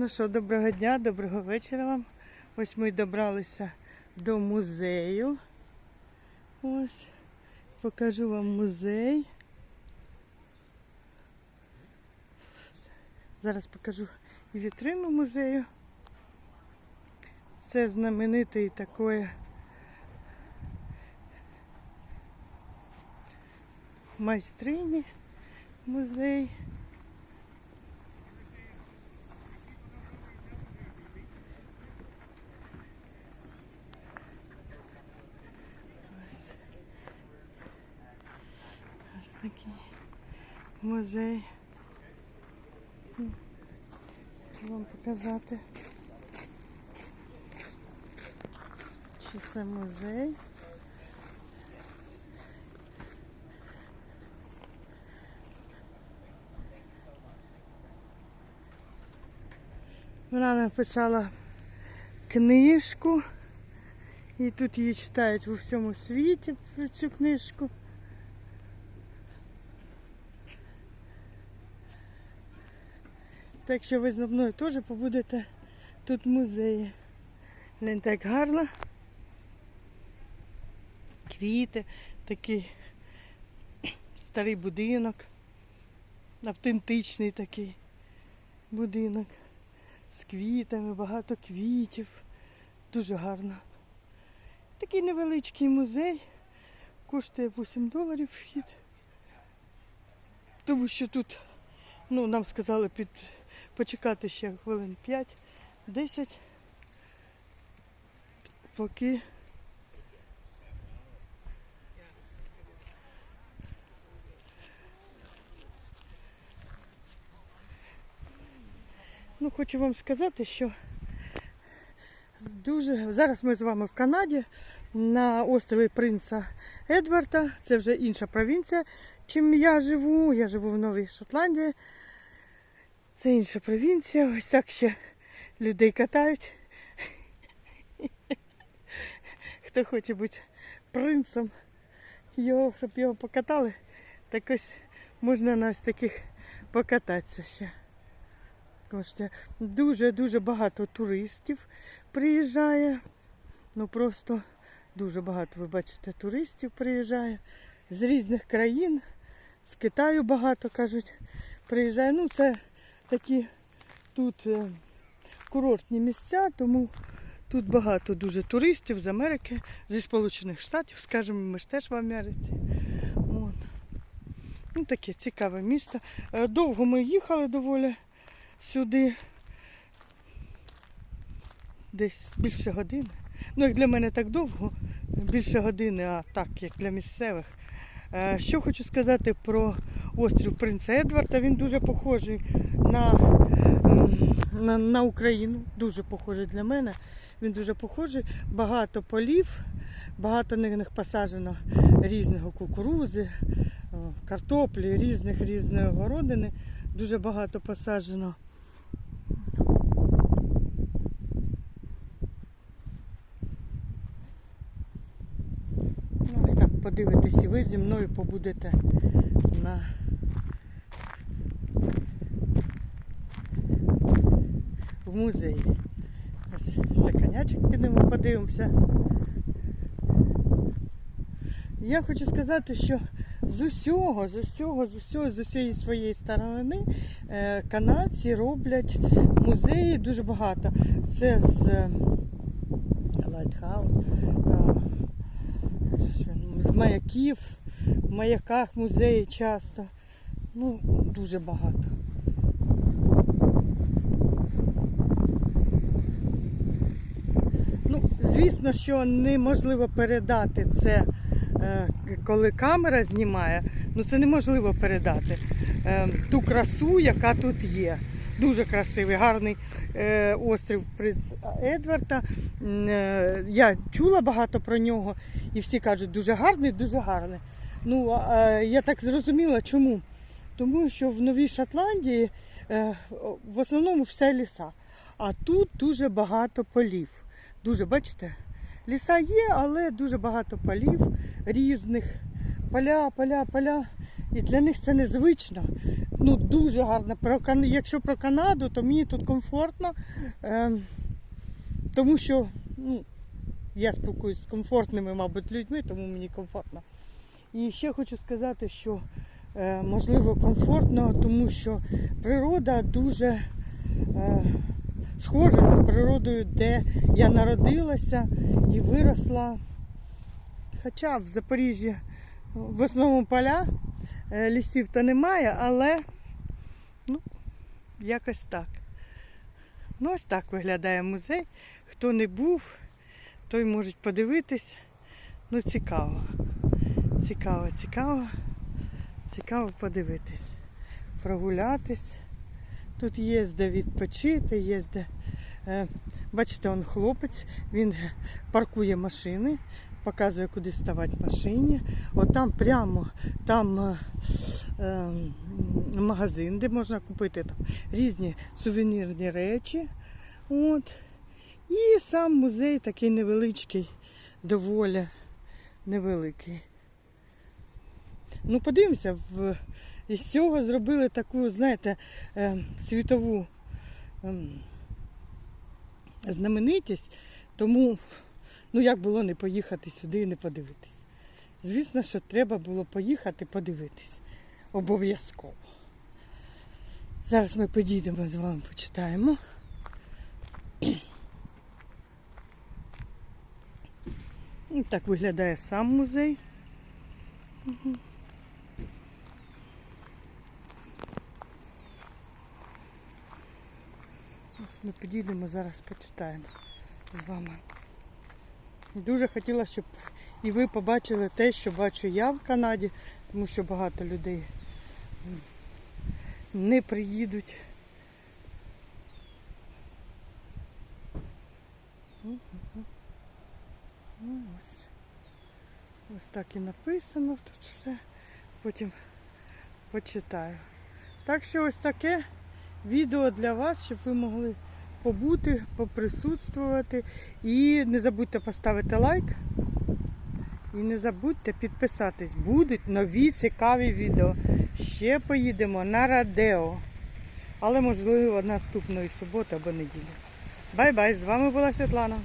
Ну що, доброго дня, доброго вечора вам. Ось ми добралися до музею. Ось, покажу вам музей. Зараз покажу вітрину музею. Це знаменитий такий майстрині музей. Ось. Ось такий музей. Вам показати. Що це музей? Вона написала книжку. І тут її читають у всьому світі цю книжку. Так що ви зі мною теж побудете тут музеї. Глянь, так гарно. Квіти, такий старий будинок, автентичний такий будинок з квітами, багато квітів. Дуже гарно. Такий невеличкий музей. Коштує 8 доларів вхід. Тому що тут, ну, нам сказали під, почекати ще хвилин 5-10, поки Ну, хочу вам сказати, що дуже зараз ми з вами в Канаді на острові Принца Едварда. Це вже інша провінція, чим я живу. Я живу в Новій Шотландії. Це інша провінція. Ось так ще людей катають. Хто хоче бути принцем, його, щоб його покатали, так ось можна на ось таких покататися ще. Дуже-дуже багато туристів приїжджає. Ну просто дуже багато, ви бачите, туристів приїжджає з різних країн, з Китаю багато кажуть, приїжджає. Ну, це такі тут е, курортні місця, тому тут багато дуже туристів з Америки, зі Сполучених Штатів, скажімо, ми ж теж в Америці. От. Ну, таке цікаве місто. Е, Довго ми їхали доволі сюди десь більше години. Ну, як для мене так довго, більше години, а так, як для місцевих. Е, Що хочу сказати про острів Принца Едварда. Він дуже похожий на, на, на Україну. Дуже похожий для мене. Він дуже похожий. Багато полів, багато них посаджено різного кукурузи, картоплі, різних різної городини. Дуже багато посаджено. Ну, ось так подивитесь і ви зі мною побудете на в музеї. Ось ще конячок підемо, подивимося. Я хочу сказати, що з усього, з усього, з усього, з усієї своєї сторони е, канадці роблять музеї дуже багато. Це з е, Лайтхаус, е, з маяків, в маяках музеї часто. Ну, дуже багато. Ну, звісно, що неможливо передати це, е, коли камера знімає. Ну це неможливо передати е, ту красу, яка тут є. Дуже красивий, гарний е, острів Принц Едварда. Я чула багато про нього, і всі кажуть, дуже гарний, дуже гарний. Ну, я так зрозуміла, чому? Тому що в Новій Шотландії в основному все ліса. А тут дуже багато полів. Дуже, бачите, ліса є, але дуже багато полів різних. Поля, поля, поля. І для них це незвично. Ну, дуже гарно. Про, якщо про Канаду, то мені тут комфортно. Ем, тому що ну, я спілкуюся з комфортними, мабуть, людьми, тому мені комфортно. І ще хочу сказати, що е, можливо комфортно, тому що природа дуже е, схожа з природою, де я народилася і виросла. Хоча в Запоріжжі в основному поля, е, лісів то немає, але ну, якось так. Ну, ось так виглядає музей. Хто не був, той може подивитись. Ну, цікаво. Цікаво, цікаво. Цікаво подивитись. Прогулятись. Тут є де відпочити, є де. Е, бачите, он хлопець, він паркує машини, показує, куди ставати машині. От там прямо там е, е, магазин, де можна купити там різні сувенірні речі. От. І сам музей такий невеличкий, доволі невеликий. Ну, подивимося, в... із цього зробили таку, знаєте, е, світову ем, знаменитість, тому ну як було не поїхати сюди і не подивитись. Звісно, що треба було поїхати подивитись. Обов'язково. Зараз ми підійдемо з вами, почитаємо. Так виглядає сам музей. Мгм. Ось ми підійдемо, зараз почитаємо з вами. Дуже хотіла, щоб і ви побачили те, що бачу я в Канаді, тому що багато людей не приїдуть. Ось. Ось так і написано тут все. Потім почитаю. Так що ось таке відео для вас, щоб ви могли побути, поприсутствувати. І не забудьте поставити лайк. І не забудьте підписатись. Будуть нові цікаві відео. Ще поїдемо на Радео. Але можливо наступної суботи або неділі. Бай-бай! З вами була Світлана.